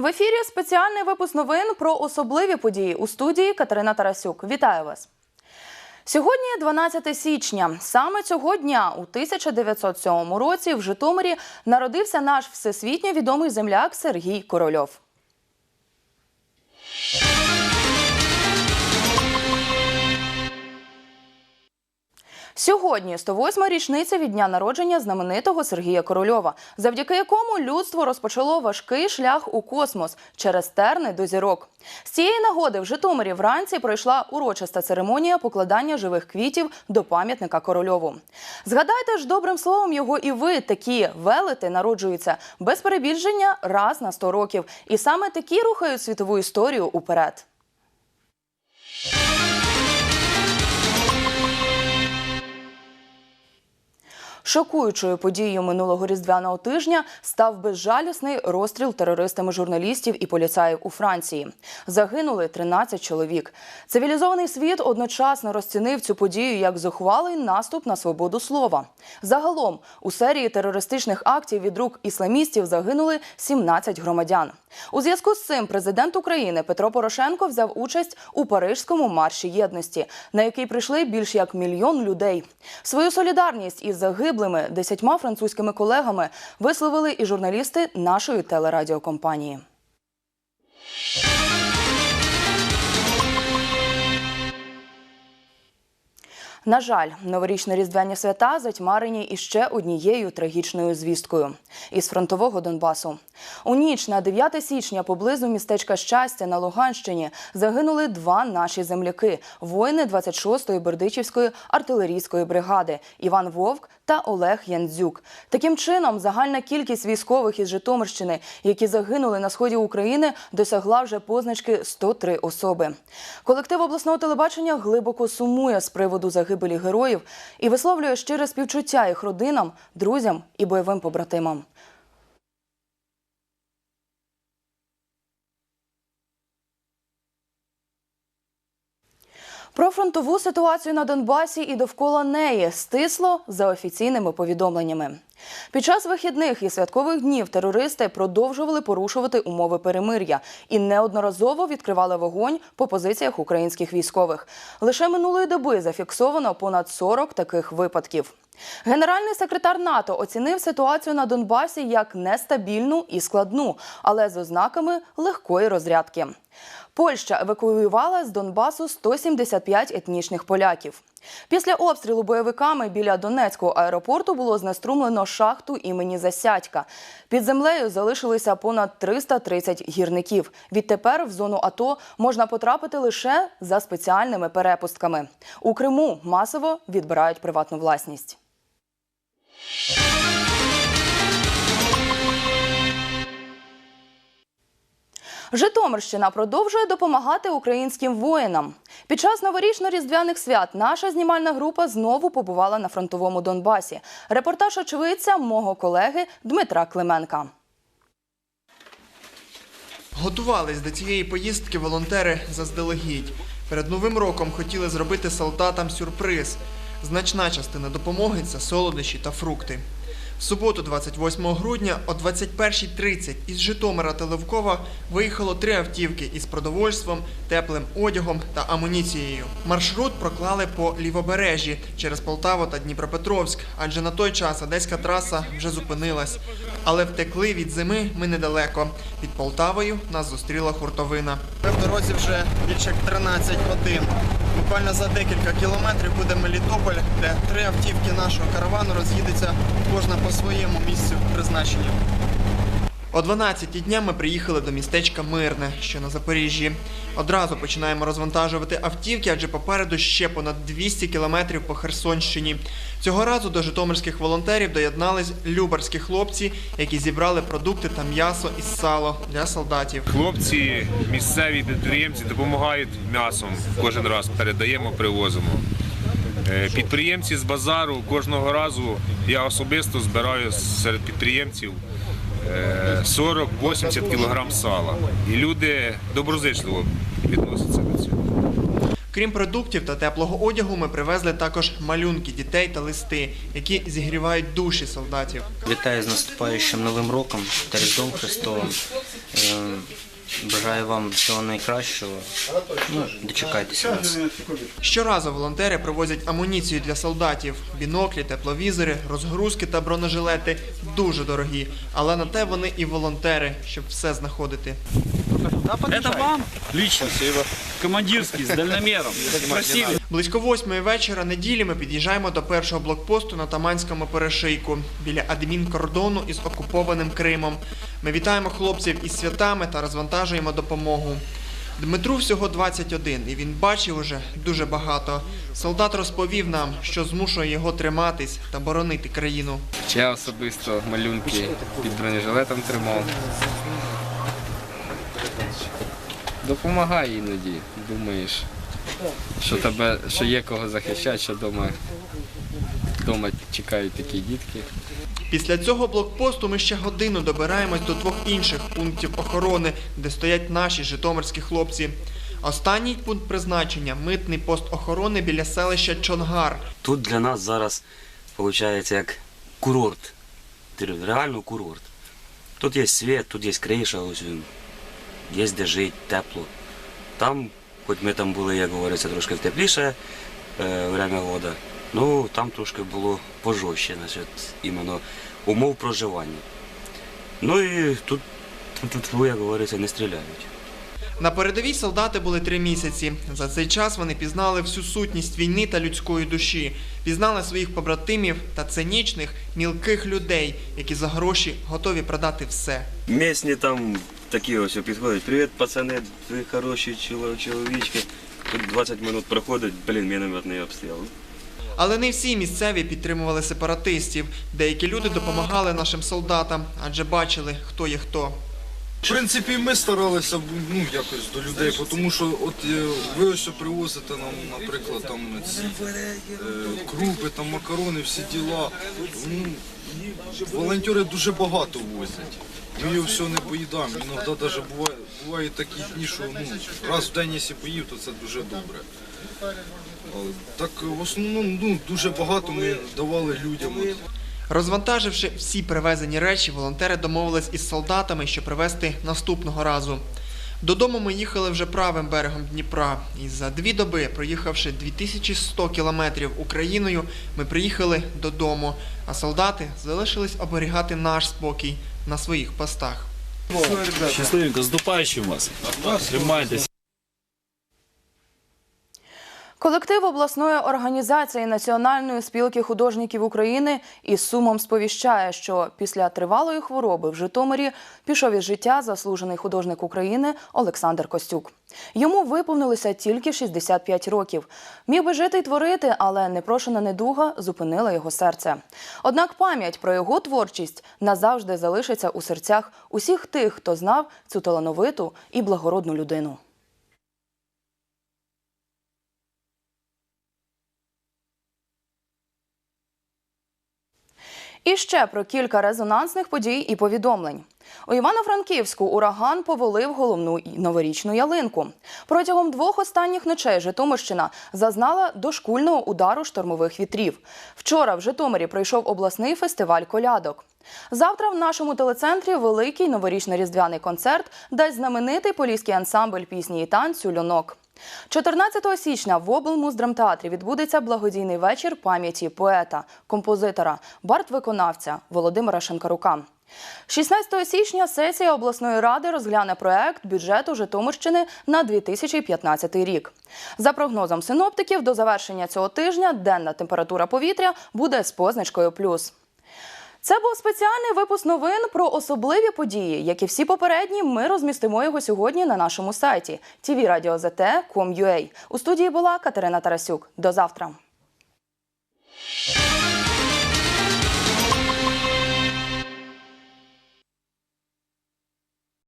В ефірі спеціальний випуск новин про особливі події у студії Катерина Тарасюк. Вітаю вас. Сьогодні 12 січня. Саме цього дня, у 1907 році, в Житомирі народився наш всесвітньо відомий земляк Сергій Корольов. Сьогодні 108-ма річниця від дня народження знаменитого Сергія Корольова, завдяки якому людство розпочало важкий шлях у космос через терни до зірок. З цієї нагоди в Житомирі вранці пройшла урочиста церемонія покладання живих квітів до пам'ятника Корольову. Згадайте ж добрим словом його і ви, такі велети народжуються без перебільшення раз на 100 років. І саме такі рухають світову історію уперед. Шокуючою подією минулого різдвяного тижня став безжалісний розстріл терористами журналістів і поліцаїв у Франції. Загинули 13 чоловік. Цивілізований світ одночасно розцінив цю подію як зухвалий наступ на свободу слова. Загалом у серії терористичних актів від рук ісламістів загинули 17 громадян. У зв'язку з цим президент України Петро Порошенко взяв участь у Парижському марші єдності, на який прийшли більш як мільйон людей. Свою солідарність із загиблими десятьма французькими колегами висловили і журналісти нашої телерадіокомпанії. На жаль, новорічно-різдвяні свята затьмарені іще однією трагічною звісткою із фронтового Донбасу. У ніч на 9 січня поблизу містечка Щастя на Луганщині загинули два наші земляки – воїни 26-ї Бердичівської артилерійської бригади Іван Вовк та Олег Яндзюк. Таким чином, загальна кількість військових із Житомирщини, які загинули на сході України, досягла вже позначки 103 особи. Колектив обласного телебачення глибоко сумує з приводу загибелі героїв і висловлює щире співчуття їх родинам, друзям і бойовим побратимам. Про фронтову ситуацію на Донбасі і довкола неї стисло за офіційними повідомленнями. Під час вихідних і святкових днів терористи продовжували порушувати умови перемир'я і неодноразово відкривали вогонь по позиціях українських військових. Лише минулої доби зафіксовано понад 40 таких випадків. Генеральний секретар НАТО оцінив ситуацію на Донбасі як нестабільну і складну, але з ознаками легкої розрядки. Польща евакуювала з Донбасу 175 етнічних поляків. Після обстрілу бойовиками біля Донецького аеропорту було знеструмлено шахту імені Засядька. Під землею залишилися понад 330 гірників. Відтепер в зону АТО можна потрапити лише за спеціальними перепустками. У Криму масово відбирають приватну власність. Житомирщина продовжує допомагати українським воїнам. Під час новорічно-різдвяних свят наша знімальна група знову побувала на фронтовому Донбасі. Репортаж очевидця мого колеги Дмитра Клименка. Готувались до цієї поїздки волонтери заздалегідь. Перед новим роком хотіли зробити солдатам сюрприз. Значна частина допомоги це солодощі та фрукти. В суботу, 28 грудня, о 21.30 із Житомира та Левкова виїхало три автівки із продовольством, теплим одягом та амуніцією. Маршрут проклали по лівобережжі через Полтаву та Дніпропетровськ, адже на той час одеська траса вже зупинилась. Але втекли від зими ми недалеко. Під Полтавою нас зустріла хуртовина. Ми в дорозі вже більше як 13 годин. Буквально за декілька кілометрів буде Мелітополь, де три автівки нашого каравану роз'їдеться кожна по своєму місцю призначення. О 12 дня ми приїхали до містечка Мирне, що на Запоріжжі. Одразу починаємо розвантажувати автівки, адже попереду ще понад 200 кілометрів по Херсонщині. Цього разу до житомирських волонтерів доєднались любарські хлопці, які зібрали продукти та м'ясо і сало для солдатів. Хлопці, місцеві підприємці допомагають м'ясом. Кожен раз передаємо, привозимо. Е, Підприємці з базару кожного разу я особисто збираю серед підприємців 40-80 кг сала. І люди доброзичливо відносяться до цього. Крім продуктів та теплого одягу, ми привезли також малюнки дітей та листи, які зігрівають душі солдатів. Вітаю з наступаючим новим роком та Різдом Христовим. Бажаю вам всього найкращого. Ну, дочекайтеся нас. Щоразу волонтери привозять амуніцію для солдатів: біноклі, тепловізори, розгрузки та бронежилети дуже дорогі. Але на те вони і волонтери, щоб все знаходити. Это вам лично. Командирский, с дальномером. Близько восьмої вечора неділі ми під'їжджаємо до першого блокпосту на Таманському перешийку біля адмінкордону із окупованим Кримом. Ми вітаємо хлопців із святами та розвантажуємо допомогу. Дмитру всього 21, і він бачив уже дуже багато. Солдат розповів нам, що змушує його триматись та боронити країну. Я особисто малюнки під бронежилетом тримав. Допомагай іноді, думаєш, що тебе, що є кого захищати, що вдома, чекають такі дітки. Після цього блокпосту ми ще годину добираємось до двох інших пунктів охорони, де стоять наші житомирські хлопці. Останній пункт призначення митний пост охорони біля селища Чонгар. Тут для нас зараз виходить як курорт. Реально курорт. Тут є світ, тут є криша, ось. Є де жити, тепло. Там, хоч ми там були, як говориться, трошки тепліше е, время года, ну там трошки було пожорстче, значить, іменно умов проживання. Ну і тут, тут, тут як говориться, не стріляють. На передовій солдати були три місяці. За цей час вони пізнали всю сутність війни та людської душі, пізнали своїх побратимів та цинічних, мілких людей, які за гроші готові продати все. Місні там такі ось підходять. Привіт, пацани, ви хороші чоловічки. Тут 20 минут проходить, блін, мінометний обстріл. Але не всі місцеві підтримували сепаратистів. Деякі люди допомагали нашим солдатам, адже бачили, хто є хто. В принципі, ми старалися ну, якось до людей, тому що от е, ви ось привозите нам, наприклад, там ці е, крупи, там макарони, всі діла. Ну, волонтери дуже багато возять. Ми його все не поїдаємо. Іноді навіть буває, бувають такі дні, що ну, раз в день, якщо поїв, то це дуже добре. Так в основному ну, дуже багато ми давали людям. Розвантаживши всі привезені речі, волонтери домовились із солдатами, що привезти наступного разу. Додому ми їхали вже правим берегом Дніпра, і за дві доби, проїхавши 2100 кілометрів Україною, ми приїхали додому, а солдати залишились оберігати наш спокій на своїх постах. Щасливенько, з наступаючим вас. Тримайтеся. Колектив обласної організації Національної спілки художників України із сумом сповіщає, що після тривалої хвороби в Житомирі пішов із життя заслужений художник України Олександр Костюк. Йому виповнилося тільки 65 років. Міг би жити й творити, але непрошена недуга зупинила його серце. Однак пам'ять про його творчість назавжди залишиться у серцях усіх тих, хто знав цю талановиту і благородну людину. І ще про кілька резонансних подій і повідомлень. У Івано-Франківську ураган повалив головну новорічну ялинку. Протягом двох останніх ночей Житомирщина зазнала дошкульного удару штормових вітрів. Вчора в Житомирі пройшов обласний фестиваль колядок. Завтра в нашому телецентрі великий новорічно-різдвяний концерт дасть знаменитий поліський ансамбль пісні і танцю Льонок. 14 січня в облмуздрамтеатрі відбудеться благодійний вечір пам'яті поета, композитора, бард-виконавця Володимира Шенкарука. 16 січня сесія обласної ради розгляне проект бюджету Житомирщини на 2015 рік. За прогнозом синоптиків, до завершення цього тижня денна температура повітря буде з позначкою плюс. Це був спеціальний випуск новин про особливі події, як і всі попередні. Ми розмістимо його сьогодні на нашому сайті tvradio.zt.com.ua. У студії була Катерина Тарасюк. До завтра.